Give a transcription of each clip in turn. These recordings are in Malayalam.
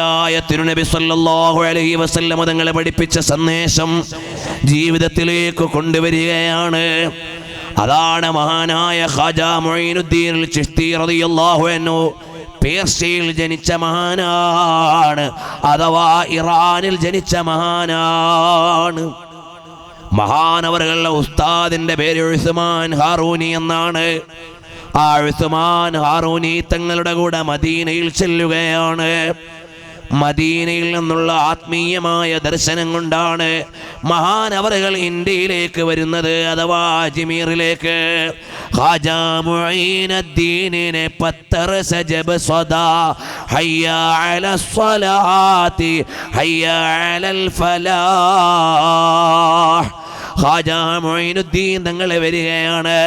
ആയ തിരുനബി സല്ലാഹു അലഹി വസല്ലമ തങ്ങളെ പഠിപ്പിച്ച സന്ദേശം ജീവിതത്തിലേക്ക് കൊണ്ടുവരികയാണ്. അതാണ് മഹാനായ ഖാജാ മൊയ്നുദ്ദീൻ ചിഷ്തി അൻഹു പേർഷ്യയിൽ ജനിച്ച മഹാനാണ് അഥവാ ഇറാനിൽ ജനിച്ച മഹാനാണ്. മഹാനവറുകളുടെ ഉസ്താദിന്റെ പേര് ഉസ്മാൻ ഹാറൂനി എന്നാണ്. ആ ഉസ്മാൻ ഹാറൂനി തങ്ങളുടെ കൂടെ മദീനയിൽ ചെല്ലുകയാണ്. മദീനയിൽ നിന്നുള്ള ആത്മീയമായ ദർശനം കൊണ്ടാണ് മഹാനവറുകൾ ഇന്ത്യയിലേക്ക് വരുന്നത് അഥവാ അജ്മീറിലേക്ക്. ഖാജ മുഈനുദ്ദീനിനെ പത്തർ സജബ് മൊയ്നുദ്ദീൻ തങ്ങൾ വരികയാണ്.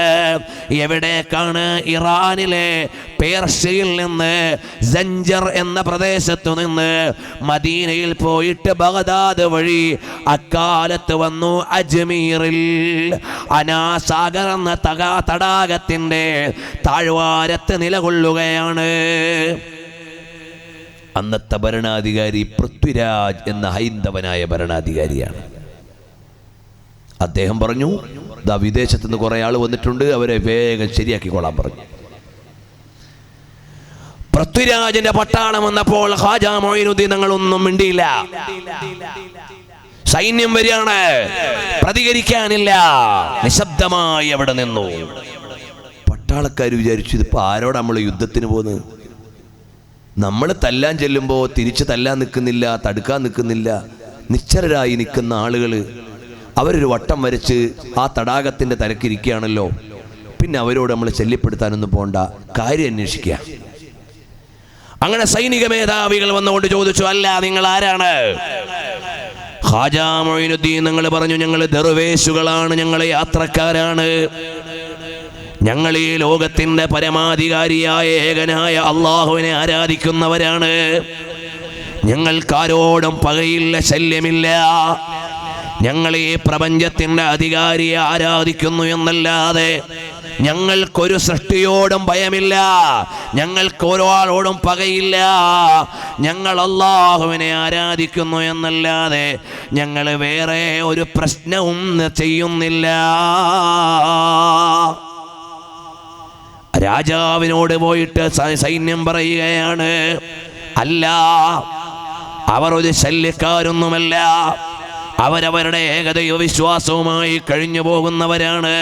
എവിടേക്കാണ് ഇറാനിലെ പേർഷ്യയിൽ നിന്ന് സഞ്ചർ എന്ന പ്രദേശത്തു നിന്ന് മദീനയിൽ പോയിട്ട് ബഗദാദ് വഴി അക്കാലത്ത് വന്നു അജ്മീറിൽ. അനാസാഗർ എന്ന തകാ തടാകത്തിന്റെ താഴ്വാരത്ത് നിലകൊള്ളുകയാണ്. അന്നത്തെ ഭരണാധികാരി പൃഥ്വിരാജ് എന്ന ഹൈന്ദവനായ ഭരണാധികാരിയാണ്. അദ്ദേഹം പറഞ്ഞു ദാ വിദേശത്ത് നിന്ന് കുറേ ആൾ വന്നിട്ടുണ്ട് അവരെ വേഗം ശരിയാക്കിക്കൊള്ളാൻ പറഞ്ഞു. പൃഥ്വിരാജന്റെ പട്ടാളം വന്നപ്പോൾ ഹാജാ മൊയ്നുദ്ദീൻ ഞങ്ങളൊന്നും മിണ്ടിയില്ല. സൈന്യം വരികയാണ് പ്രതികരിക്കാനില്ല. നിശബ്ദമായി അവിടെ നിന്നു. പട്ടാളക്കാർ വിചാരിച്ചു ഇതിപ്പോ ആരോട് നമ്മൾ യുദ്ധത്തിന് പോകുന്നത് നമ്മൾ തല്ലാൻ ചെല്ലുമ്പോൾ തിരിച്ച് തല്ലാൻ നിൽക്കുന്നില്ല തടുക്കാൻ നിൽക്കുന്നില്ല. നിശ്ചലരായി നിൽക്കുന്ന ആളുകൾ അവരൊരു വട്ടം വരച്ച് ആ തടാകത്തിന്റെ തലക്കിരിക്കുകയാണല്ലോ. പിന്നെ അവരോട് നമ്മൾ ശല്യപ്പെടുത്താനൊന്നും പോണ്ട. കാര്യം അന്വേഷിക്കുക. അങ്ങനെ സൈനിക മേധാവികൾ വന്നുകൊണ്ട് ചോദിച്ചു അല്ല നിങ്ങൾ ആരാണ്? ഹാജാ മൊയ്നുദ്ദീൻ നിങ്ങൾ പറഞ്ഞു ഞങ്ങൾ ദർവേശുകളാണ് ഞങ്ങൾ യാത്രക്കാരാണ്. ഞങ്ങൾ ഈ ലോകത്തിന്റെ പരമാധികാരിയായ ഏകനായ അള്ളാഹുവിനെ ആരാധിക്കുന്നവരാണ്. ഞങ്ങൾക്കാരോടും പകയില്ല ശല്യമില്ല. ഞങ്ങൾ ഈ പ്രപഞ്ചത്തിന്റെ അധികാരിയെ ആരാധിക്കുന്നു എന്നല്ലാതെ ഞങ്ങൾക്കൊരു സൃഷ്ടിയോടും ഭയമില്ല. ഞങ്ങൾക്ക് ഒരാളോടും പകയില്ല. ഞങ്ങൾ അള്ളാഹുവിനെ ആരാധിക്കുന്നു എന്നല്ലാതെ ഞങ്ങൾ വേറെ ഒരു പ്രശ്നവും ചെയ്യുന്നില്ല. രാജാവിനോട് പോയിട്ട് സൈന്യം പറയുകയാണ് അല്ല അവർ ഒരു ശല്യക്കാരൊന്നുമല്ല. അവരവരുടെ ഏകദൈവ വിശ്വാസവുമായി കഴിഞ്ഞു പോകുന്നവരാണ്.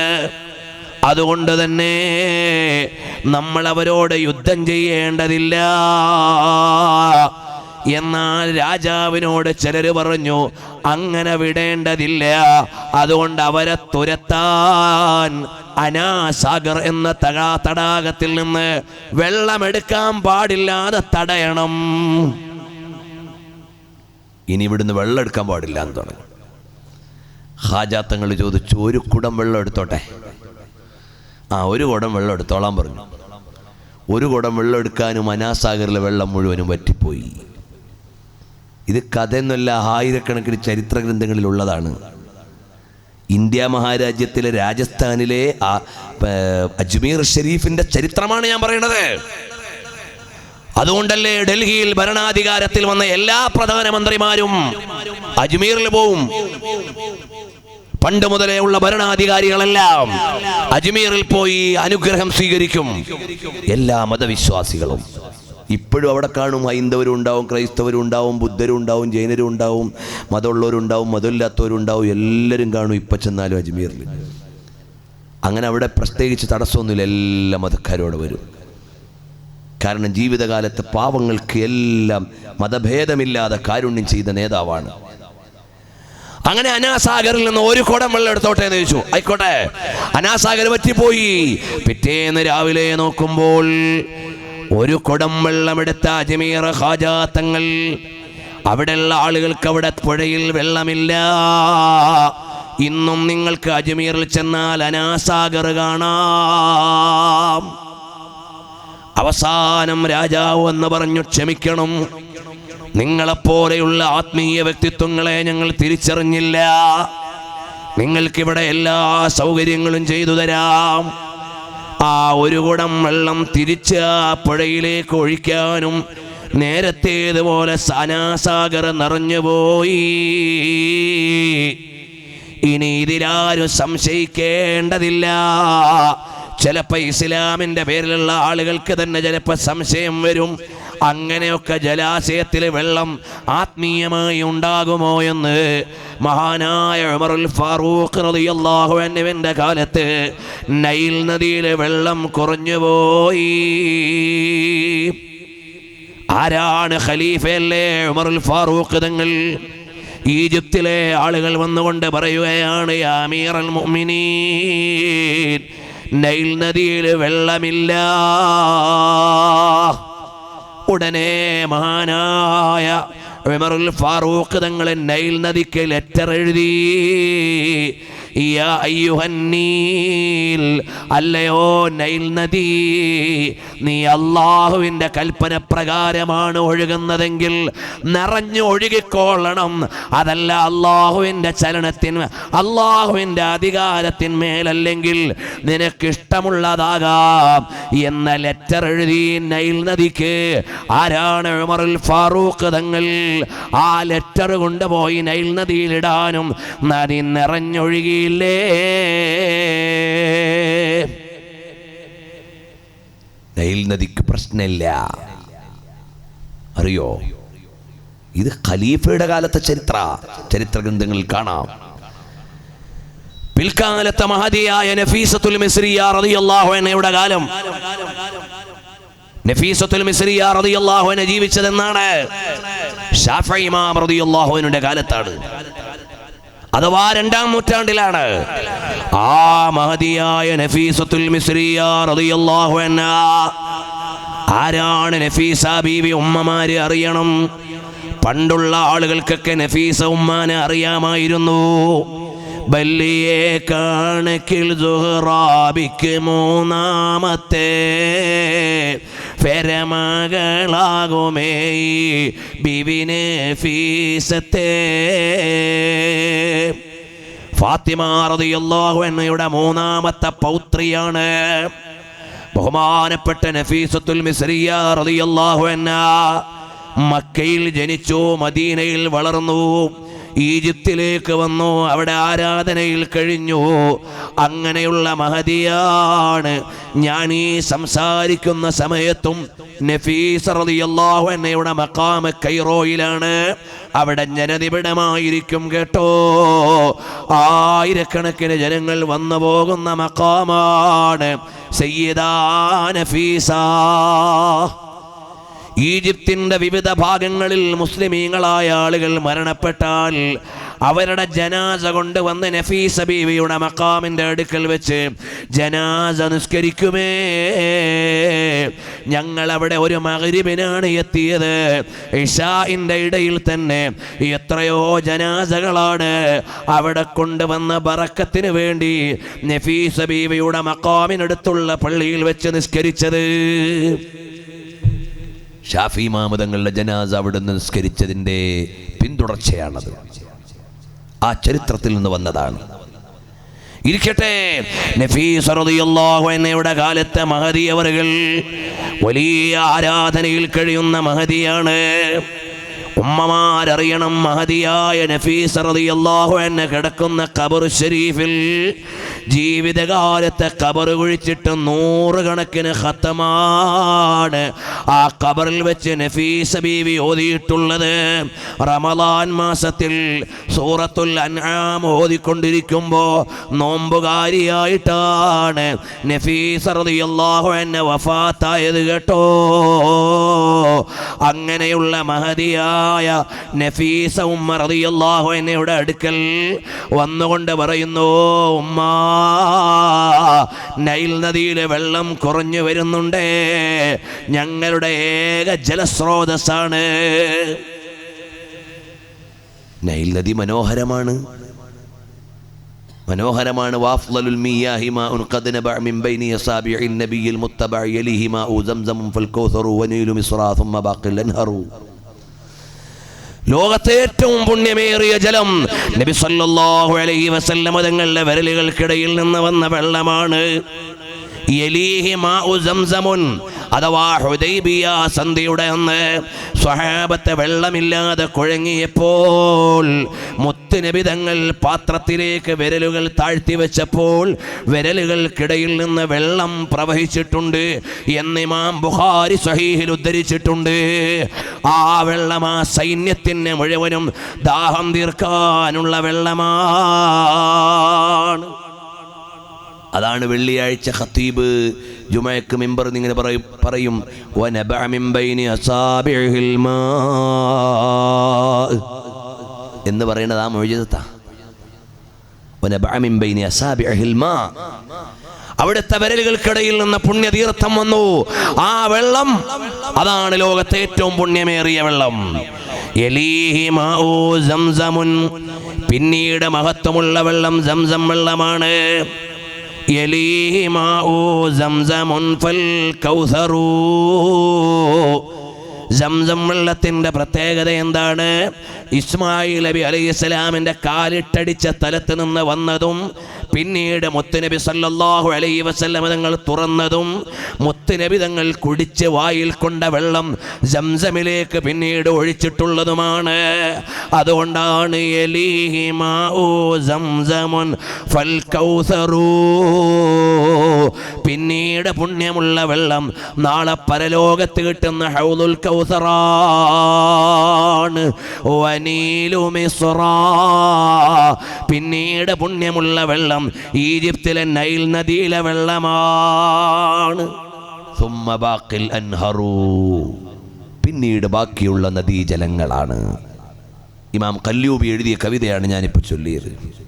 അതുകൊണ്ട് തന്നെ നമ്മൾ അവരോട് യുദ്ധം ചെയ്യേണ്ടതില്ല. എന്നാൽ രാജാവിനോട് ചിലർ പറഞ്ഞു അങ്ങനെ വിടേണ്ടതില്ല. അതുകൊണ്ട് അവരെ തുരത്താൻ അനാസാഗർ എന്ന തടാ തടാകത്തിൽ നിന്ന് വെള്ളമെടുക്കാൻ പാടില്ലാതെ തടയണം. ഇനി ഇവിടുന്ന് വെള്ളം എടുക്കാൻ പാടില്ല എന്ന് തുടങ്ങി ഹാജാത്തങ്ങൾ ചോദിച്ചു ഒരു കുടം വെള്ളം എടുത്തോട്ടെ? ആ ഒരു കുടം വെള്ളം എടുത്തോളാൻ പറഞ്ഞു. ഒരു കുടം വെള്ളം എടുക്കാനും അനാസാഗറിലെ വെള്ളം മുഴുവനും വറ്റിപ്പോയി. ഇത് കഥയെന്നല്ല ആയിരക്കണക്കിന് ചരിത്ര ഗ്രന്ഥങ്ങളിലുള്ളതാണ് ഇന്ത്യ മഹാരാജ്യത്തിലെ രാജസ്ഥാനിലെ അജ്മീർ ഷെരീഫിന്റെ ചരിത്രമാണ് ഞാൻ പറയുന്നത്. അതുകൊണ്ടല്ലേ ഡൽഹിയിൽ ഭരണാധികാരത്തിൽ വന്ന എല്ലാ പ്രധാനമന്ത്രിമാരും അജ്മീറിൽ പോവും. പണ്ട് മുതലേ ഉള്ള ഭരണാധികാരികളെല്ലാം അജ്മീറിൽ പോയി അനുഗ്രഹം സ്വീകരിക്കും. എല്ലാ മതവിശ്വാസികളും. ഇപ്പോഴും അവിടെ കാണും ഹൈന്ദവരും ഉണ്ടാവും ക്രൈസ്തവരും ഉണ്ടാവും ബുദ്ധരും ഉണ്ടാവും ജൈനരും ഉണ്ടാവും മതമുള്ളവരും ഉണ്ടാവും മതമില്ലാത്തവരും ഉണ്ടാവും എല്ലാവരും കാണും ഇപ്പം ചെന്നാലും അജ്മീറിൽ. അങ്ങനെ അവിടെ പ്രത്യേകിച്ച് തടസ്സമൊന്നുമില്ല എല്ലാ മതക്കാരും അവിടെ വരും. കാരണം ജീവിതകാലത്ത് പാവങ്ങൾക്ക് എല്ലാം മതഭേദമില്ലാതെ കാരുണ്യം ചെയ്ത നേതാവാണ്. അങ്ങനെ അനാസാഗറിൽ നിന്ന് ഒരു കുടം വെള്ളം എടുത്തോട്ടെ എന്ന് ചോദിച്ചു. ആയിക്കോട്ടെ. അനാസാഗർ പറ്റിപ്പോയി. പിറ്റേന്ന് രാവിലെ നോക്കുമ്പോൾ ഒരു കുടം വെള്ളമെടുത്ത അജ്മീർ ഹാജാത്തങ്ങൾ അവിടെയുള്ള ആളുകൾക്ക് അവിടെ പുഴയിൽ വെള്ളമില്ല. ഇന്നും നിങ്ങൾക്ക് അജ്മീറിൽ ചെന്നാൽ അനാസാഗർ കാണാം. അവസാനം രാജാവ് എന്ന് പറഞ്ഞു ക്ഷമിക്കണം. നിങ്ങളെപ്പോലെയുള്ള ആത്മീയ വ്യക്തിത്വങ്ങളെ ഞങ്ങൾ തിരിച്ചറിഞ്ഞില്ല. നിങ്ങൾക്കിവിടെ എല്ലാ സൗകര്യങ്ങളും ചെയ്തു തരാം. ആ ഒരു കുടം വെള്ളം തിരിച്ച് ആ പുഴയിലേക്ക് ഒഴിക്കാനും നേരത്തേതുപോലെ സനാസാഗർ നിറഞ്ഞുപോയി ഇനി ഇതിലാരും സംശയിക്കേണ്ടതില്ല. ചിലപ്പോൾ ഇസ്ലാമിന്റെ പേരിലുള്ള ആളുകൾക്ക് തന്നെ ചിലപ്പോൾ സംശയം വരും. അങ്ങനെയൊക്കെ ജലാശയത്തിൽ വെള്ളം ആത്മീയമായി ഉണ്ടാകുമോ എന്ന് മഹാനായ ഉമറുൽ ഫാറൂഖ് റളിയല്ലാഹു അൻഹുവിന്റെ കാലത്ത് നൈൽ നദിയിലെ വെള്ളം കുറഞ്ഞുപോയി ആരാണ് ഖലീഫയല്ലേ ഉമറുൽ ഫാറൂഖ് തങ്ങൾ? ഈജിപ്തിലെ ആളുകൾ വന്നുകൊണ്ട് പറയുകയാണ് യാമീറൽ മുഅ്മിനീൻ. നൈൽ നദിയിൽ വെള്ളമില്ല. ഉടനെ മഹാനായ വിമറുൽ ഫാറൂഖ് തങ്ങളെ നൈൽ നദിക്ക് ലെറ്റർ എഴുതി. അല്ലയോ നൈൽ നദി നീ അള്ളാഹുവിന്റെ കൽപ്പന പ്രകാരമാണ് ഒഴുകുന്നതെങ്കിൽ നിറഞ്ഞു ഒഴുകിക്കോളണം അതല്ല അള്ളാഹുവിന്റെ ചലനത്തിന് അള്ളാഹുവിന്റെ അധികാരത്തിന്മേലല്ലെങ്കിൽ നിനക്കിഷ്ടമുള്ളതാകാം. എന്ന ലെറ്റർ എഴുതി നൈൽ നദിക്ക് ആരാണ് ഉമറുൽ ഫാറൂഖ് തങ്ങൾ? ആ ലെറ്റർ കൊണ്ടുപോയി നൈൽ നദിയിലിടാനും നദി നിറഞ്ഞൊഴുകിയില്ലേ നൈൽ നദിക്ക് പ്രശ്നമില്ല. അറിയോ? ഇത് ഖലീഫയുടെ കാലത്തെ ചരിത്ര ചരിത്ര ഗ്രന്ഥങ്ങളിൽ കാണാം. പിൽക്കാലത്തെ മഹതിയായ നഫീസത്തുൽ മിസ്രിയ റളിയല്ലാഹു അൻഹയുടെ കാലം. നഫീസത്തുൽ മിസ്രിയ റളിയല്ലാഹു അൻഹ ജീവിച്ചതെന്നാണ് ഷാഫി ഇമാം റളിയല്ലാഹു അൻഹയുടെ കാലത്താണ്. അഥവാ രണ്ടാം നൂറ്റാണ്ടിലാണ്. ആ മഹതിയായ നഫീസത്തുൽ അൻഹ. ആരാണ് നഫീസ ബീവി ഉമ്മമാര് അറിയണം? പണ്ടുള്ള ആളുകൾക്കൊക്കെ നഫീസ ഉമ്മാനെ അറിയാമായിരുന്നു. ബല്ലിയെ കണക്കിൽ മൂന്നാമത്തെ ഫെരമകളാകുമേ ഈ ബിവിനെ ഫീസത്തെ. ഫാത്തിമ റളിയല്ലാഹു അൻഹയുടെ മൂന്നാമത്തെ പൗത്രിയാണ്. ബഹുമാനപ്പെട്ട നഫീസത്തുൽ മിസ്രിയ റളിയല്ലാഹു അൻഹ മക്കയിൽ ജനിച്ചു മദീനയിൽ വളർന്നു. ഈജിപ്തിലേക്ക് വന്നു. അവിടെ ആരാധനയിൽ കഴിഞ്ഞു. അങ്ങനെയുള്ള മഹതിയാണ് ഞാൻ ഈ സംസാരിക്കുന്ന സമയത്തും നഫീസ് റളിയല്ലാഹു അൻഹയുടെ മക്കാമ കൈറോയിലാണ്. അവിടെ ജനനിബിഡമായിരിക്കും കേട്ടോ. ആയിരക്കണക്കിന് ജനങ്ങൾ വന്നു പോകുന്ന മക്കാമാണ് സയ്യിദാ നഫീസ. ഈജിപ്തിന്റെ വിവിധ ഭാഗങ്ങളിൽ മുസ്ലിമീങ്ങളായ ആളുകൾ മരണപ്പെട്ടാൽ അവരുടെ ജനാസ കൊണ്ടുവന്ന് നഫീസ ബീവിയുടെ മക്കാമിന്റെ അടുക്കൽ വെച്ച് ജനാസ നിസ്കരിക്കുമേ. ഞങ്ങൾ അവിടെ ഒരു മകരിബിനാണ് എത്തിയത്. ഇഷാഇന്റെ ഇടയിൽ തന്നെ എത്രയോ ജനാസകളാണ് അവിടെ കൊണ്ടുവന്ന ബറക്കത്തിന് വേണ്ടി നഫീസ ബീവിയുടെ മക്കാമിനടുത്തുള്ള പള്ളിയിൽ വെച്ച് നിസ്കരിച്ചത്. ഷാഫി മാമതങ്ങളുടെ ജനാസ അവിടുന്ന് നിസ്കരിച്ചതിന്റെ പിന്തുടർച്ചയാണത്. ആ ചരിത്രത്തിൽ നിന്ന് വന്നതാണ്. ഇരിക്കട്ടെ അൻഹയുടെ കാലത്തെ അവറുകൾ വലിയ ആരാധനയിൽ കഴിയുന്ന മഹദിയാണ്. ഉമ്മമാരറിയണം മഹതിയായ നഫീസ് റളിയല്ലാഹു അൻഹ കിടക്കുന്ന ഖബർ ഷരീഫിൽ ജീവിതകാലത്തെ ഖബർ കുഴിച്ചിട്ട് നൂറുകണക്കിന് ഖത്തമാണ് ആ ഖബറിൽ വെച്ച് നഫീസ ബീവി ഓതിയിട്ടുള്ളത്. റമദാൻ മാസത്തിൽ സൂറത്തുൽ അൻആം ഓതിക്കൊണ്ടിരിക്കുമ്പോൾ നോമ്പുകാരിയായിട്ടാണ് നഫീസ് റളിയല്ലാഹു അൻഹ വഫാത്തായത് കേട്ടോ. അങ്ങനെയുള്ള മഹതിയായ നഫീസ ഉമ്മ റളിയല്ലാഹു അൻഹയുടെ അടുക്കൽ വന്നുകൊണ്ട് പറയുന്നു ഉമ്മ നൈൽ നദിയിലെ വെള്ളം കുറഞ്ഞു വരുന്നുണ്ടേ. ഞങ്ങളുടെ ഏക ജലസ്രോതസ്സാണ്. നൈൽ നദി മനോഹരമാണ്. മനോഹരമാണ്. വാഫ്ലുൽ മിയാഹി മാഉൻ ഖദ് നബഅ മിൻ ബൈനി അസാബിഇൻ നബിയിൽ മുത്തബഅ യലിഹി മാ സംസം ഫൽ കൗസറു വനീലു മിസ്റാ ثم ബാഖിൽ അൻഹറു. ലോകത്തെ ഏറ്റവും പുണ്യമേറിയ ജലം നബി സല്ലല്ലാഹു അലൈഹി വസല്ലമ തങ്ങളുടെ വിരലുകൾക്കിടയിൽ നിന്ന് വന്ന വെള്ളമാണ്. അഥവാ ഹുദൈബിയ സന്ധിയുടെ അന്ന് സ്വഹാബത്തെ വെള്ളമില്ലാതെ കുഴങ്ങിയപ്പോൾ മുത്തുനബി തങ്ങൾ പാത്രത്തിലേക്ക് വിരലുകൾ താഴ്ത്തി വെച്ചപ്പോൾ വിരലുകൾക്കിടയിൽ നിന്ന് വെള്ളം പ്രവഹിച്ചിട്ടുണ്ട് എന്ന് ഇമാം ബുഖാരി സഹീഹിൽ ഉദ്ധരിച്ചിട്ടുണ്ട്. ആ വെള്ളം ആ സൈന്യത്തിന് മുഴുവനും ദാഹം തീർക്കാനുള്ള വെള്ളമാണ്. അതാണ് വെള്ളിയാഴ്ച ഖത്തീബ്. ജുമയക്ക് മിമ്പർ ഇങ്ങനെ പറയും പറയും എന്ന് പറയുന്നത് ആ മൊഴിജത്താ അവിടുത്തെ വിരലുകൾക്കിടയിൽ നിന്ന് പുണ്യതീർത്ഥം വന്നു. ആ വെള്ളം അതാണ് ലോകത്തെ ഏറ്റവും പുണ്യമേറിയ വെള്ളം. പിന്നീട് മഹത്വമുള്ള വെള്ളം സംസം വെള്ളമാണ്. മാഊ സംസമുൻ ഫൽ കൗസറൂ. സംസം വെള്ളത്തിന്റെ പ്രത്യേകത എന്താണ്? ഇസ്മായിൽ നബി അലൈഹി ഇസ്ലാമിന്റെ കാലിട്ടടിച്ച സ്ഥലത്ത് നിന്ന് വന്നതും പിന്നീട് മുത്തുനബി സല്ലാഹു അലൈ വസല്ലമ തങ്ങൾ തുറന്നതും മുത്തുനബി തങ്ങൾ കുടിച്ച് വായിൽ കൊണ്ട വെള്ളം ജംസമിലേക്ക് പിന്നീട് ഒഴിച്ചിട്ടുള്ളതുമാണ്. അതുകൊണ്ടാണ് യലീഹി ഓ സംസമുൻ ഫൽ കൗസറൂ. പിന്നീട് പുണ്യമുള്ള വെള്ളം നാളെ പരലോകത്ത് കിട്ടുന്ന ഹൗദുൽ കൗസറാണ്. പിന്നീട് പുണ്യമുള്ള വെള്ളം ഈജിപ്തിലെ നൈൽ നദിയിലെ വെള്ളമാണ്. ബാക്കിൽ പിന്നീട് ബാക്കിയുള്ള നദീജലങ്ങളാണ്. ഇമാം കല്യൂബി എഴുതിയ കവിതയാണ് ഞാനിപ്പോൾ ചൊല്ലിയത്.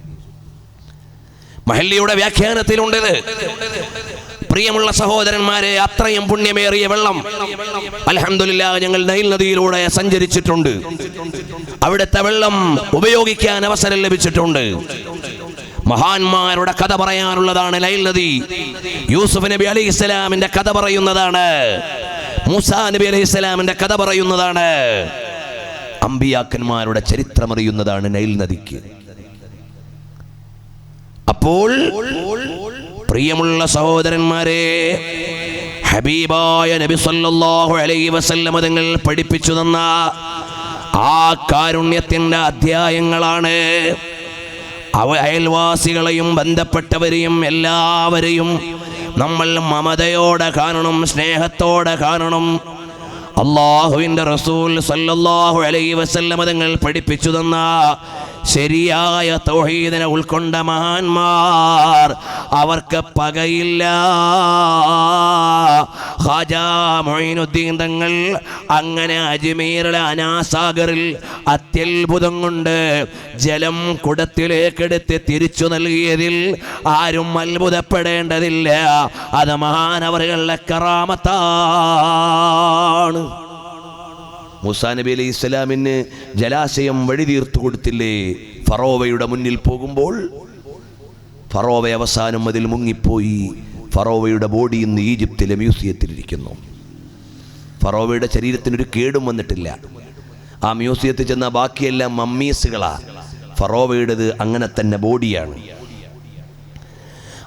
മഹല്ലിയുടെ വ്യാഖ്യാനത്തിലുണ്ടത്. പ്രിയമുള്ള സഹോദരന്മാരെ അത്രയും പുണ്യമേറിയ വെള്ളം. അലഹമില്ല ഞങ്ങൾ നൈൽ നദിയിലൂടെ സഞ്ചരിച്ചിട്ടുണ്ട്. അവിടുത്തെ വെള്ളം ഉപയോഗിക്കാൻ അവസരം ലഭിച്ചിട്ടുണ്ട്. മഹാന്മാരുടെ കഥ പറയാനുള്ളതാണ് ലൈൽ നദി. യൂസുഫ് നബി അലി ഇസ്ലാമിന്റെ കഥ പറയുന്നതാണ്. മൂസാ നബി അലി ഇസ്ലാമിന്റെ കഥ പറയുന്നതാണ്. അമ്പിയാക്കന്മാരുടെ ചരിത്രമറിയുന്നതാണ് നൈൽ നദിക്ക്. അപ്പോൾ പ്രിയമുള്ള സഹോദരന്മാരെ ഹബീബായ നബി സല്ലല്ലാഹു അലൈഹി വസല്ലമ തങ്ങൾ പഠിപ്പിച്ചു തന്ന ആ കാരുണ്യത്തിന്റെ അധ്യായങ്ങളാണ്. അവ അയൽവാസികളെയും ബന്ധപ്പെട്ടവരെയും എല്ലാവരെയും നമ്മൾ മമതയോടെ കാണണം സ്നേഹത്തോടെ കാണണം. അള്ളാഹുവിന്റെ റസൂൽ സല്ലല്ലാഹു അലൈഹി വസല്ലമ തങ്ങൾ പഠിപ്പിച്ചു തന്ന ശരിയായ തൗഹീദിനെ ഉൾക്കൊണ്ട മഹാന്മാർ അവർക്ക് പകയില്ല. ഹാജാ മൊയ്നുദ്ദീൻ തങ്ങൾ അങ്ങനെ അജ്മീറിലെ അനാസാഗറിൽ അത്യത്ഭുതം കൊണ്ട് ജലം കുടത്തിലേക്കെടുത്ത് തിരിച്ചു നൽകിയതിൽ ആരും അത്ഭുതപ്പെടേണ്ടതില്ല. അത് മഹാനവറുകളുടെ കറാമത്താണ്. മൂസാ നബി അലൈഹി ഇസ്ലാമിന് ജലാശയം വഴി തീർത്തു കൊടുത്തില്ലേ? ഫറോവയുടെ മുന്നിൽ പോകുമ്പോൾ ഫറോവ അവസാനം അതിൽ മുങ്ങിപ്പോയി. ഫറോവയുടെ ബോഡി ഇന്ന് ഈജിപ്തിലെ മ്യൂസിയത്തിലിരിക്കുന്നു ഫറോവയുടെ ശരീരത്തിനൊരു കേടും വന്നിട്ടില്ല. ആ മ്യൂസിയത്തിൽ ചെന്ന ബാക്കിയെല്ലാം മമ്മീസുകളാ ഫറോവയുടേത് അങ്ങനെ തന്നെ ബോഡിയാണ്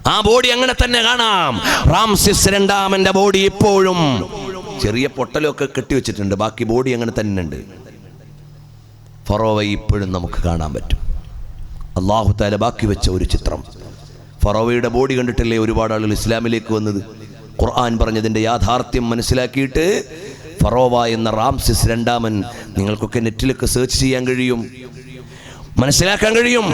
ആ ബോഡി അങ്ങനെ തന്നെ കാണാം. റാംസിസ് രണ്ടാമന്റെ ബോഡി ഇപ്പോഴും ചെറിയ പൊട്ടലൊക്കെ കെട്ടിവെച്ചിട്ടുണ്ട്. ബാക്കി ബോഡി അങ്ങനെ തന്നെ ഉണ്ട് ഫറോവ ഇപ്പോഴും നമുക്ക് കാണാൻ പറ്റും. അള്ളാഹു താല ബാക്കി വെച്ച ഒരു ചിത്രം. ഫറോവയുടെ ബോഡി കണ്ടിട്ടല്ലേ ഒരുപാട് ആളുകൾ ഇസ്ലാമിലേക്ക് വന്നത്? ഖുർആൻ പറഞ്ഞതിന്റെ യാഥാർത്ഥ്യം മനസ്സിലാക്കിയിട്ട് ഫറോവ എന്ന റാംസിസ് രണ്ടാമൻ നിങ്ങൾക്കൊക്കെ നെറ്റിലൊക്കെ സെർച്ച് ചെയ്യാൻ കഴിയും. മനസ്സിലാക്കാൻ കഴിയും.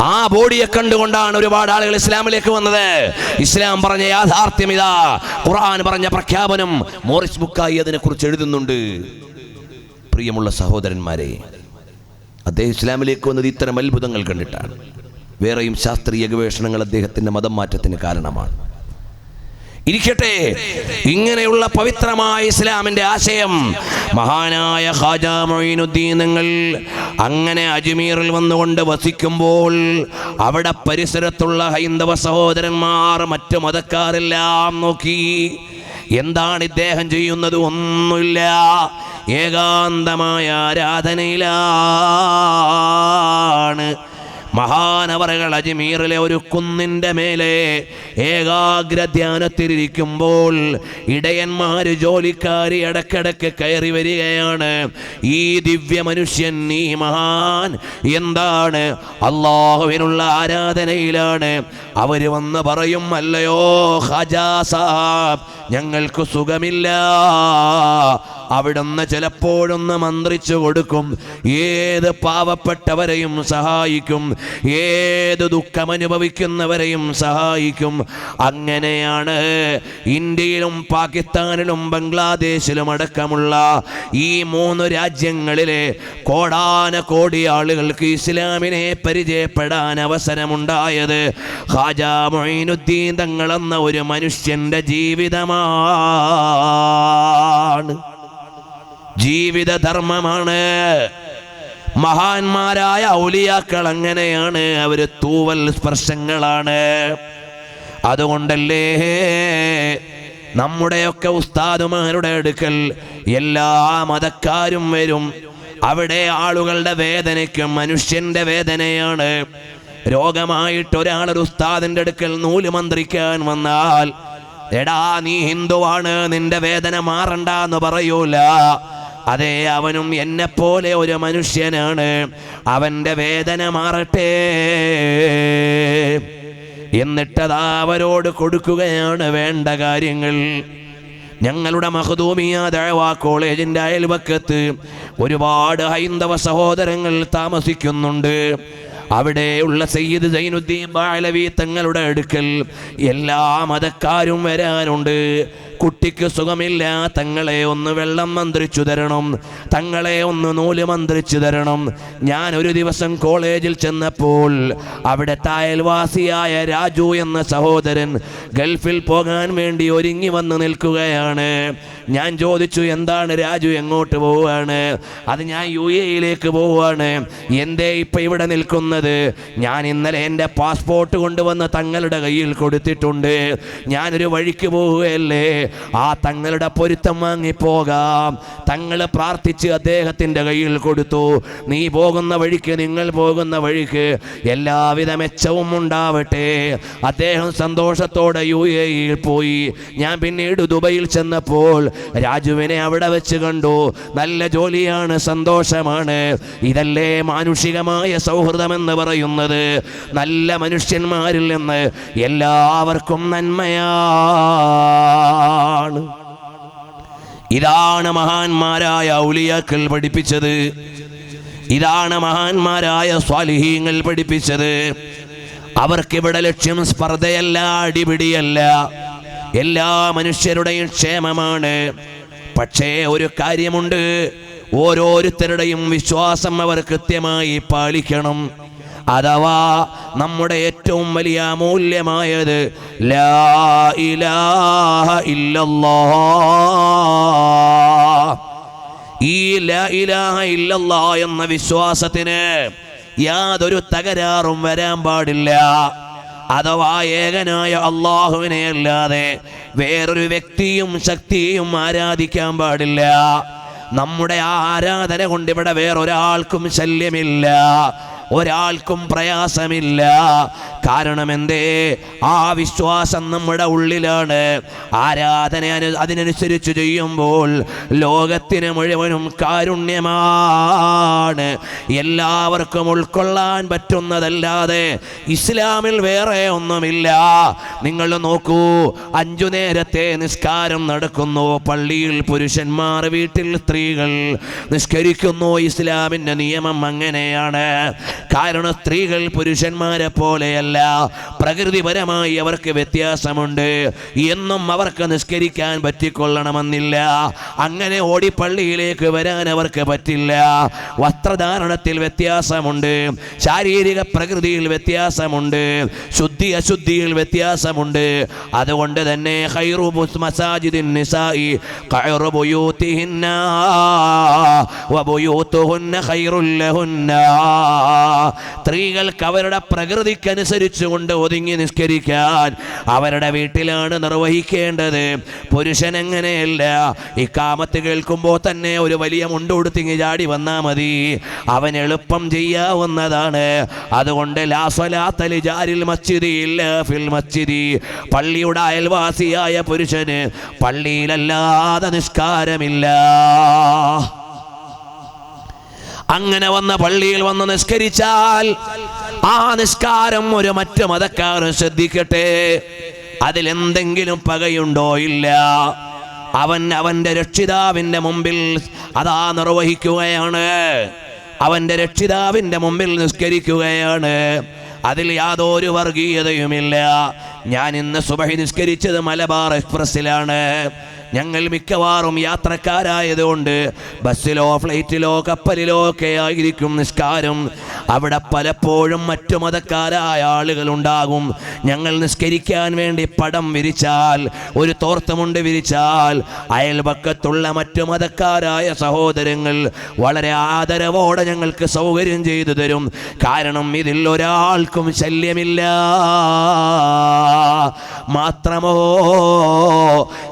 ആ ബോഡിയെ കണ്ടുകൊണ്ടാണ് ഒരുപാട് ആളുകൾ ഇസ്ലാമിലേക്ക് വന്നത്. ഇസ്ലാം പറഞ്ഞ യാഥാർത്ഥ്യം ഇതാ. ഖുർആൻ പറഞ്ഞ പ്രഖ്യാപനം മോറിസ് ബുക്കായി അതിനെക്കുറിച്ച് എഴുതുന്നുണ്ട്. പ്രിയമുള്ള സഹോദരന്മാരെ അദ്ദേഹം ഇസ്ലാമിലേക്ക് വന്നത് ഇത്തരം അത്ഭുതങ്ങൾ കണ്ടിട്ടാണ്. വേറെയും ശാസ്ത്രീയ ഗവേഷണങ്ങൾ അദ്ദേഹത്തിന്റെ മതം മാറ്റത്തിന് കാരണമാണ്. ഇരിക്കട്ടെ. ഇങ്ങനെയുള്ള പവിത്രമായ ഇസ്ലാമിന്റെ ആശയം മഹാനായ ഖാജ മൊയ്നുദ്ദീൻ നിങ്ങൾ അങ്ങനെ അജ്മീറിൽ വന്നുകൊണ്ട് വസിക്കുമ്പോൾ അവിടെ പരിസരത്തുള്ള ഹൈന്ദവ സഹോദരന്മാർ മറ്റു മതക്കാരെല്ലാം നോക്കി. എന്താണ് ഇദ്ദേഹം ചെയ്യുന്നത്? ഒന്നുമില്ല. ഏകാന്തമായ ആരാധനയിലാണ്. മഹാനവറകൾ അജ്മീറിലെ ഒരു കുന്നിന്റെ മേലെ ഏകാഗ്ര ധ്യാനത്തിലിരിക്കുമ്പോൾ ഇടയന്മാർ ജോലിക്കാരി ഇടക്കിടക്ക് കയറി വരികയാണ്. ഈ ദിവ്യ മനുഷ്യൻ നീ മഹാൻ എന്താണ്? അള്ളാഹുവിനുള്ള ആരാധനയിലാണ്. അവർ വന്ന് പറയും അല്ലയോ ഹജാ സാബ് ഞങ്ങൾക്ക് സുഖമില്ല. അവിടുന്ന് ചിലപ്പോഴൊന്ന് മന്ത്രിച്ചു കൊടുക്കും. ഏത് പാവപ്പെട്ടവരെയും സഹായിക്കും. ഏത് ദുഃഖമനുഭവിക്കുന്നവരെയും സഹായിക്കും. അങ്ങനെയാണ് ഇന്ത്യയിലും പാകിസ്ഥാനിലും ബംഗ്ലാദേശിലും അടക്കമുള്ള ഈ മൂന്ന് രാജ്യങ്ങളിലെ കോടാന കോടി ആളുകൾക്ക് ഇസ്ലാമിനെ പരിചയപ്പെടാൻ അവസരമുണ്ടായത്. ഹാജ മൊയ്നുദ്ദീൻ തങ്ങളെന്ന ഒരു മനുഷ്യന്റെ ജീവിതമാണ് ജീവിതധർമ്മമാണ്. മഹാന്മാരായ ഔലിയാക്കൾ അങ്ങനെയാണ്. അവർ തൂവൽ സ്പർശങ്ങളാണ്. അതുകൊണ്ടല്ലേ നമ്മുടെയൊക്കെ ഉസ്താദുമാരുടെ അടുക്കൽ എല്ലാ മതക്കാരും വരും. അവിടെ ആളുകളുടെ വേദനയ്ക്കും മനുഷ്യന്റെ വേദനയാണ്. രോഗമായിട്ട് ഒരാൾ ഒരു ഉസ്താദിന്റെ അടുക്കൽ നൂൽ മന്ത്രിക്കാൻ വന്നാൽ എടാ നീ ഹിന്ദുവാണ് നിന്റെ വേദന മാറണ്ട എന്ന് പറയൂല. അതെ അവനും എന്നെ പോലെ ഒരു മനുഷ്യനാണ്. അവന്റെ വേദന മാറട്ടെ. എന്നിട്ടതാ അവരോട് കൊടുക്കുകയാണ് വേണ്ട കാര്യങ്ങൾ. ഞങ്ങളുടെ മഹദൂമിയ ദഴവാ കോളേജിന്റെ അയൽവക്കത്ത് ഒരുപാട് ഹൈന്ദവ സഹോദരങ്ങൾ താമസിക്കുന്നുണ്ട്. അവിടെയുള്ള സയ്യിദ് സൈനുദ്ദീൻ ബാലവി തങ്ങളുടെ അടുക്കൽ എല്ലാ മതക്കാരും വരാനുണ്ട്. കുട്ടിക്ക് സുഖമില്ല തങ്ങളെ ഒന്ന് വെള്ളം മന്ത്രിച്ചു തരണം തങ്ങളെ ഒന്ന് നൂൽ മന്ത്രിച്ചു തരണം. ഞാൻ ഒരു ദിവസം കോളേജിൽ ചെന്നപ്പോൾ അവിടെ അയൽവാസിയായ രാജു എന്ന സഹോദരൻ ഗൾഫിൽ പോകാൻ വേണ്ടി ഒരുങ്ങി വന്ന് നിൽക്കുകയാണ്. ഞാൻ ചോദിച്ചു എന്താണ് രാജു എങ്ങോട്ട് പോവുകയാണ് അത് ഞാൻ യു എയിലേക്ക് പോവുകയാണ് എന്തേ ഇപ്പം ഇവിടെ നിൽക്കുന്നത്? ഞാൻ ഇന്നലെ എന്റെ പാസ്പോർട്ട് കൊണ്ടുവന്ന് തങ്ങളുടെ കയ്യിൽ കൊടുത്തിട്ടുണ്ട്. ഞാനൊരു വഴിക്ക് പോവുകയല്ലേ? ആ തങ്ങളുടെ പൊരുത്തം വാങ്ങിപ്പോകാം. തങ്ങൾ പ്രാർത്ഥിച്ച് അദ്ദേഹത്തിന്റെ കയ്യിൽ കൊടുത്തു. നീ പോകുന്ന വഴിക്ക് നിങ്ങൾ പോകുന്ന വഴിക്ക് എല്ലാവിധ മെച്ചവും ഉണ്ടാവട്ടെ. അദ്ദേഹം സന്തോഷത്തോടെ യു എയിൽ പോയി. ഞാൻ പിന്നീട് ദുബൈയിൽ ചെന്നപ്പോൾ രാജുവിനെ അവിടെ വെച്ച് കണ്ടു. നല്ല ജോലിയാണ് സന്തോഷമാണ്. ഇതല്ലേ മാനുഷികമായ സൗഹൃദമെന്ന് പറയുന്നത്. നല്ല മനുഷ്യന്മാരിൽ നിന്ന് എല്ലാവർക്കും നന്മയാണ് ഇതാണ് മഹാന്മാരായ ഔലിയാക്കൾ പഠിപ്പിച്ചത്. ഇതാണ് മഹാന്മാരായ സ്വാലിഹീങ്ങൾ പഠിപ്പിച്ചത്. അവർക്കിവിടെ ലക്ഷ്യം സ്പർദ്ധയല്ല അടിപിടിയല്ല. എല്ലാ മനുഷ്യരുടെയും ക്ഷേമമാണ്. പക്ഷേ ഒരു കാര്യമുണ്ട്. ഓരോരുത്തരുടെയും വിശ്വാസം അവർ കൃത്യമായി പാലിക്കണം. അഥവാ നമ്മുടെ ഏറ്റവും വലിയ മൂല്യമായത് ലാ ഇലാഹ ഈ ലാ ഇലാഹ ഇല്ലല്ലാ എന്ന വിശ്വാസത്തിന് യാതൊരു തകരാറും വരാൻ പാടില്ല. അഥവാ ഏകനായ അള്ളാഹുവിനെ അല്ലാതെ വേറൊരു വ്യക്തിയും ശക്തിയും ആരാധിക്കാൻ പാടില്ല. നമ്മുടെ ആരാധന കൊണ്ട് ഇവിടെ വേറൊരാൾക്കും ശല്യമില്ല. ഒരാൾക്കും പ്രയാസമില്ല. കാരണം എന്തേ ആ വിശ്വാസം നമ്മുടെ ഉള്ളിലാണ്. ആരാധന അതിനനുസരിച്ച് ചെയ്യുമ്പോൾ ലോകത്തിന് മുഴുവനും കാരുണ്യമാണ്. എല്ലാവർക്കും ഉൾക്കൊള്ളാൻ പറ്റുന്നതല്ലാതെ ഇസ്ലാമിൽ വേറെ ഒന്നുമില്ല. നിങ്ങൾ നോക്കൂ അഞ്ചു നേരത്തെ നിസ്കാരം നടക്കുന്നു. പള്ളിയിൽ പുരുഷന്മാർ വീട്ടിൽ സ്ത്രീകൾ നിസ്കരിക്കുന്നു. ഇസ്ലാമിന്റെ നിയമം അങ്ങനെയാണ്. കാരണം സ്ത്രീകൾ പുരുഷന്മാരെ പോലെയല്ല. പ്രകൃതിപരമായി അവർക്ക് വ്യത്യാസമുണ്ട്. എന്നും അവർക്ക് നിസ്കരിക്കാൻ പറ്റിക്കൊള്ളണമെന്നില്ല. അങ്ങനെ ഓടി പള്ളിയിലേക്ക് വരാൻ അവർക്ക് പറ്റില്ല. വസ്ത്രധാരണത്തിൽ വ്യത്യാസമുണ്ട്. ശാരീരിക പ്രകൃതിയിൽ വ്യത്യാസമുണ്ട്. ശുദ്ധി അശുദ്ധിയിൽ വ്യത്യാസമുണ്ട്. അതുകൊണ്ട് തന്നെ ഖൈറു സ്ത്രീകൾക്ക് അവരുടെ പ്രകൃതിക്കനുസരിച്ച് കൊണ്ട് ഒതുങ്ങി നിസ്കരിക്കാൻ അവരുടെ വീട്ടിലാണ് നിർവഹിക്കേണ്ടത്. പുരുഷൻ എങ്ങനെയല്ല? ഈ കാമത്ത് കേൾക്കുമ്പോൾ തന്നെ ഒരു വലിയ മുണ്ടുടുത്തിങ്ങി ചാടി വന്നാൽ മതി. അവൻ എളുപ്പം ചെയ്യാവുന്നതാണ്. അതുകൊണ്ട് ലാസ്വലാത്തലി ജാരിൽ മസ്ജിദി ഇല്ല ഫിൽ മസ്ജിദി. പള്ളിയുടെ അയൽവാസിയായ പുരുഷന് പള്ളിയിലല്ലാതെ നിസ്കാരമില്ല. അങ്ങനെ വന്ന പള്ളിയിൽ വന്ന് നിസ്കരിച്ചാൽ ആ നിസ്കാരം ഒരു മറ്റു മതക്കാരൻ ശ്രദ്ധിക്കട്ടെ. അതിലെന്തെങ്കിലും പകയുണ്ടോ ഇല്ല. അവൻ അവന്റെ രക്ഷിതാവിന്റെ മുമ്പിൽ അതാ നിർവഹിക്കുകയാണ്. അവന്റെ രക്ഷിതാവിന്റെ മുമ്പിൽ നിസ്കരിക്കുകയാണ്. അതിൽ യാതൊരു വർഗീയതയുമില്ല. ഞാൻ ഇന്ന് സുബഹി നിസ്കരിച്ചത് മലബാർ എക്സ്പ്രസ്സിലാണ്. ഞങ്ങൾ മിക്കവാറും യാത്രക്കാരായതുകൊണ്ട് ബസ്സിലോ ഫ്ലൈറ്റിലോ കപ്പലിലോ ഒക്കെ ആയിരിക്കും നിസ്കാരം. അവിടെ പലപ്പോഴും മറ്റു മതക്കാരായ ആളുകൾ ഉണ്ടാകും ഞങ്ങൾ നിസ്കരിക്കാൻ വേണ്ടി പടം വിരിച്ചാൽ ഒരു തോർത്തമുണ്ട് വിരിച്ചാൽ അയൽപക്കത്തുള്ള മറ്റു മതക്കാരായ സഹോദരങ്ങൾ വളരെ ആദരവോടെ ഞങ്ങൾക്ക് സൗകര്യം ചെയ്തു തരും. കാരണം ഇതിൽ ഒരാൾക്കും ശല്യമില്ല. മാത്രമോ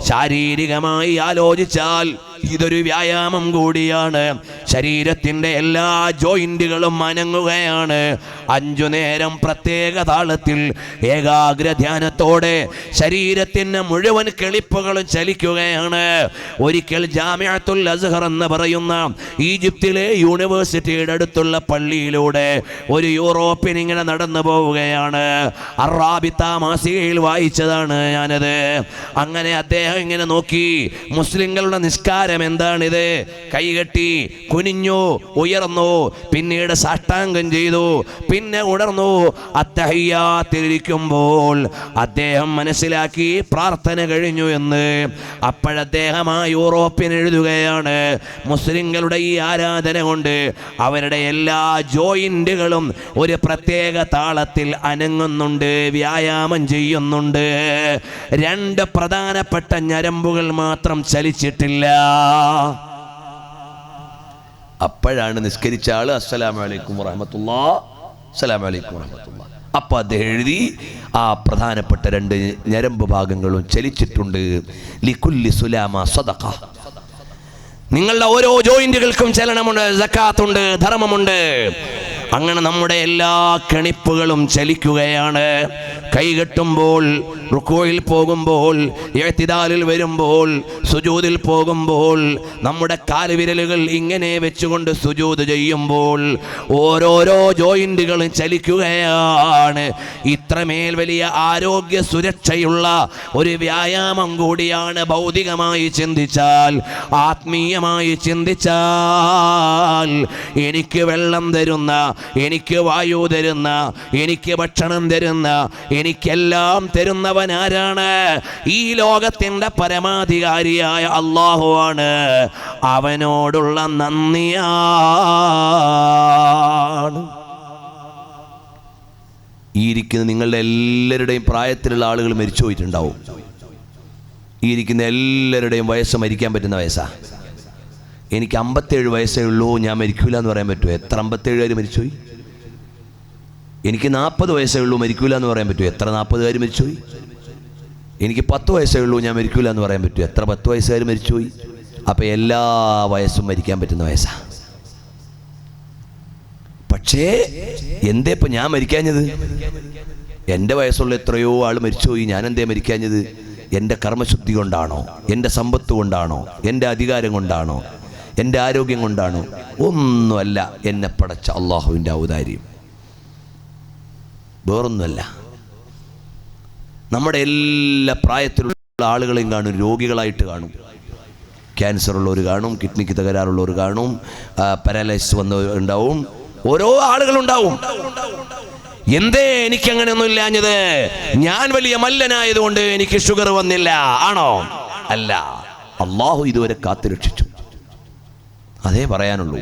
ശാരീരികമായി ആലോചിച്ചാൽ ഇതൊരു വ്യായാമം കൂടിയാണ്. ശരീരത്തിന്റെ എല്ലാ ജോയിന്റുകളും അനങ്ങുകയാണ്. അഞ്ചു നേരം പ്രത്യേക താളത്തിൽ ഏകാഗ്ര ധ്യാനത്തോടെ ശരീരത്തിന്റെ മുഴുവൻ കെളിപ്പുകളും ചലിക്കുകയാണ്. ഒരിക്കൽ ജാമ്യത്തുൽ അസ്ഹർ എന്ന് പറയുന്ന ഈജിപ്തിലെ യൂണിവേഴ്സിറ്റിയുടെ അടുത്തുള്ള പള്ളിയിലൂടെ ഒരു യൂറോപ്യൻ ഇങ്ങനെ നടന്നു പോവുകയാണ്. അറാബിത്ത മാസികയിൽ വായിച്ചതാണ് ഞാനത്. അങ്ങനെ അദ്ദേഹം ഇങ്ങനെ നോക്കി മുസ്ലിങ്ങളുടെ നിസ്കാരം എന്താണിത്? കൈകെട്ടി കുനിഞ്ഞു ഉയർന്നു പിന്നീട് സാഷ്ടാംഗം ചെയ്തു പിന്നെ ഉണർന്നു. അത്തഹയ്യാത്തിരിക്കുമ്പോൾ അദ്ദേഹം മനസ്സിലാക്കി പ്രാർത്ഥന കഴിഞ്ഞു എന്ന് അപ്പോഴദ്ദേഹം ആ യൂറോപ്യൻ എഴുതുകയാണ്. മുസ്ലിങ്ങളുടെ ഈ ആരാധന കൊണ്ട് അവരുടെ എല്ലാ ജോയിന്റുകളും ഒരു പ്രത്യേക താളത്തിൽ അനങ്ങുന്നുണ്ട് വ്യായാമം ചെയ്യുന്നുണ്ട്. രണ്ട് പ്രധാനപ്പെട്ട ഞരമ്പുകൾ മാത്രം ചലിച്ചിട്ടില്ല. അപ്പോഴാണ് നിസ്കരിച്ച ആൾ അസ്സലാം വലൈക്കും വറഹമത്തുള്ള. അസ്സലാം വലൈക്കും വറഹമത്തുള്ള. അപ്പൊ അദ്ദേഹം എഴുതി ആ പ്രധാനപ്പെട്ട രണ്ട് ഞരമ്പ് ഭാഗങ്ങളും ചലിച്ചിട്ടുണ്ട്. ലിക്കുല്ലി സുലാമ സദഖ. നിങ്ങളുടെ ഓരോ ജോയിന്റുകൾക്കും ചലനമുണ്ട് ജക്കാത്തുണ്ട് ധർമ്മമുണ്ട്. അങ്ങനെ നമ്മുടെ എല്ലാ കെണിപ്പുകളും ചലിക്കുകയാണ്. കൈകെട്ടുമ്പോൾ റുക്കോയിൽ പോകുമ്പോൾ എഴുത്തിദാലിൽ വരുമ്പോൾ സുജൂതിൽ പോകുമ്പോൾ നമ്മുടെ കാലുവിരലുകൾ ഇങ്ങനെ വെച്ചുകൊണ്ട് സുജൂത് ചെയ്യുമ്പോൾ ഓരോരോ ജോയിന്റുകളും ചലിക്കുകയാണ്. ഇത്രമേൽ വലിയ ആരോഗ്യ സുരക്ഷയുള്ള ഒരു വ്യായാമം കൂടിയാണ് ഭൗതികമായി ചിന്തിച്ചാൽ ആത്മീയമായി ചിന്തിച്ചാൽ എനിക്ക് വെള്ളം തരുന്ന എനിക്ക് വായു തരുന്ന എനിക്ക് ഭക്ഷണം തരുന്ന എനിക്കെല്ലാം തരുന്നവൻ ആരാണ് ഈ ലോകത്തിന്റെ പരമാധികാരിയായ അള്ളാഹു ആണ്. അവനോടുള്ള നന്ദിയാണ്. ഈ ഇരിക്കുന്ന നിങ്ങളുടെ എല്ലാവരുടെയും പ്രായത്തിലുള്ള ആളുകൾ മരിച്ചു പോയിട്ടുണ്ടാവും. ഈ ഇരിക്കുന്ന എല്ലാവരുടെയും വയസ്സ് മരിക്കാൻ പറ്റുന്ന വയസ്സാ. എനിക്ക് അമ്പത്തേഴ് വയസ്സേ ഉള്ളൂ ഞാൻ മരിക്കൂല എന്ന് പറയാൻ പറ്റുമോ? എത്ര അമ്പത്തേഴുകാർ മരിച്ചുപോയി? എനിക്ക് നാൽപ്പത് വയസ്സേ ഉള്ളൂ മരിക്കൂല എന്ന് പറയാൻ പറ്റുമോ? എത്ര നാൽപ്പതുകാർ മരിച്ചുപോയി? എനിക്ക് പത്ത് വയസ്സേ ഉള്ളൂ ഞാൻ മരിക്കൂല എന്ന് പറയാൻ പറ്റുമോ? എത്ര പത്ത് വയസ്സുകാർ മരിച്ചുപോയി? അപ്പോൾ എല്ലാ വയസ്സും മരിക്കാൻ പറ്റുന്ന വയസ്സാണ് പക്ഷേ എന്തേ ഇപ്പം ഞാൻ മരിക്കാഞ്ഞത്? എന്റെ വയസ്സുള്ള എത്രയോ ആൾ മരിച്ചുപോയി ഞാൻ എന്തേ മരിക്കാഞ്ഞത്? എന്റെ കർമ്മശുദ്ധി കൊണ്ടാണോ? എന്റെ സമ്പത്ത് കൊണ്ടാണോ? എന്റെ അധികാരം കൊണ്ടാണോ? എന്റെ ആരോഗ്യം കൊണ്ടാണ്? ഒന്നുമല്ല എന്നെ പടച്ച അള്ളാഹുവിന്റെ ഔദാര്യം. വേറൊന്നുമല്ല. നമ്മുടെ എല്ലാ പ്രായത്തിലുള്ള ആളുകളെയും കാണും രോഗികളായിട്ട് കാണും. ക്യാൻസർ ഉള്ളവർ കാണും കിഡ്നിക്ക് തകരാറുള്ളവർ കാണും പാരാലൈസിസ് വന്നവർ ഉണ്ടാവും ഓരോ ആളുകളുണ്ടാവും എന്തേ എനിക്ക് അങ്ങനെയൊന്നും ഇല്ലാഞ്ഞത്? ഞാൻ വലിയ മല്ലനായതുകൊണ്ട് എനിക്ക് ഷുഗർ വന്നില്ല. ആണോ? അല്ല. അള്ളാഹു ഇതുവരെ കാത്തുരക്ഷിച്ചു. അതേ പറയാനുള്ളൂ.